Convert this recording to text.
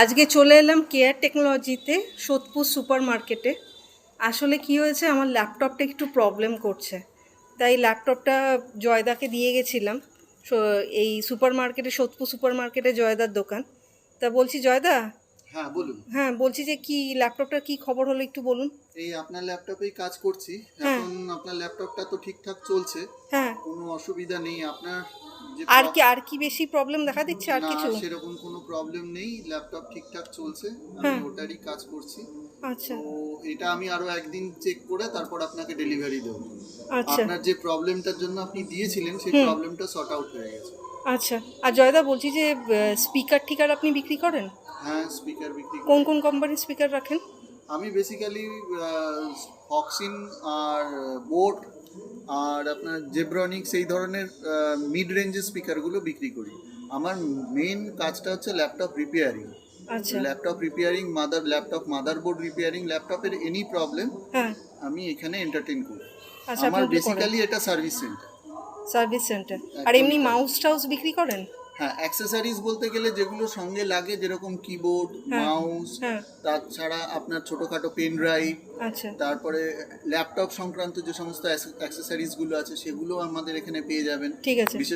আজকে চলে এলাম কেয়ার টেকনোলজিতে সোদপুর সুপার মার্কেটে আসলে কি হয়েছে আমার ল্যাপটপটা একটু প্রবলেম করছে। তাই ল্যাপটপটা জয়দাকে দিয়ে গেছিলাম এই সুপার মার্কেটে সোদপুর সুপার মার্কেটে জয়দার দোকান। তা বলছি জয়দা? হ্যাঁ বলুন। হ্যাঁ বলছি যে কি ল্যাপটপটার কি খবর হলো একটু বলুন। এই আপনার ল্যাপটপেই কাজ করছি। হ্যাঁ। এখন আপনার ল্যাপটপটা তো ঠিকঠাক চলছে। হ্যাঁ। কোনো অসুবিধা নেই। আপনার আর কি আর কি বেশি প্রবলেম দেখা দিচ্ছে আর কিছু? সেরকম কোনো প্রবলেম নেই ল্যাপটপ ঠিকঠাক চলছে আমি হ্যাঁ। ওটারই কাজ করছি। আচ্ছা। তো এটা আমি আরও একদিন চেক করে তারপর আপনাকে ডেলিভারি দেবো। আচ্ছা। আপনার যে প্রবলেমটার জন্য আপনি দিয়েছিলেন সেই প্রবলেমটা সর্ট আউট হয়ে গেছে। আচ্ছা। আর জয়দা বলছি যে স্পিকার ঠিকার আপনি বিক্রি করেন? হ্যাঁ স্পিকার বিক্রি কোন কোন কোম্পানির স্পিকার রাখেন? আমি বেসিক্যালি ফক্সিন আর বোট আর আপনার জেব্রনিক্স এই ধরনের মিড রেঞ্জের স্পিকারগুলো বিক্রি করি। আমার মেন কাজটা হচ্ছে ল্যাপটপ রিপেয়ারিং আচ্ছা। Laptop repairing mother laptop motherboard repairing ল্যাপটপের এনি প্রবলেম হ্যাঁ। আমি এখানে এন্টারটেন করি। আচ্ছা আমার বেসিক্যালি এটা সার্ভিস সেন্টার সার্ভিস সেন্টার আর এমনি মাউস টাউস বিক্রি করেন? হ্যাঁ অ্যাক্সেসরিজ বলতে গেলে যেগুলো সঙ্গে লাগে যেরকম কিবোর্ড মাউস হ্যাঁ। তাছাড়া আপনার ছোটখাটো পেন ড্রাইভ আচ্ছা। তারপরে ল্যাপটপ সংক্রান্ত যে সমস্ত অ্যাক্সেসরিজগুলো আছে সেগুলো আমাদের এখানে পেয়ে যাবেন। ঠিক আছে। বিশেষ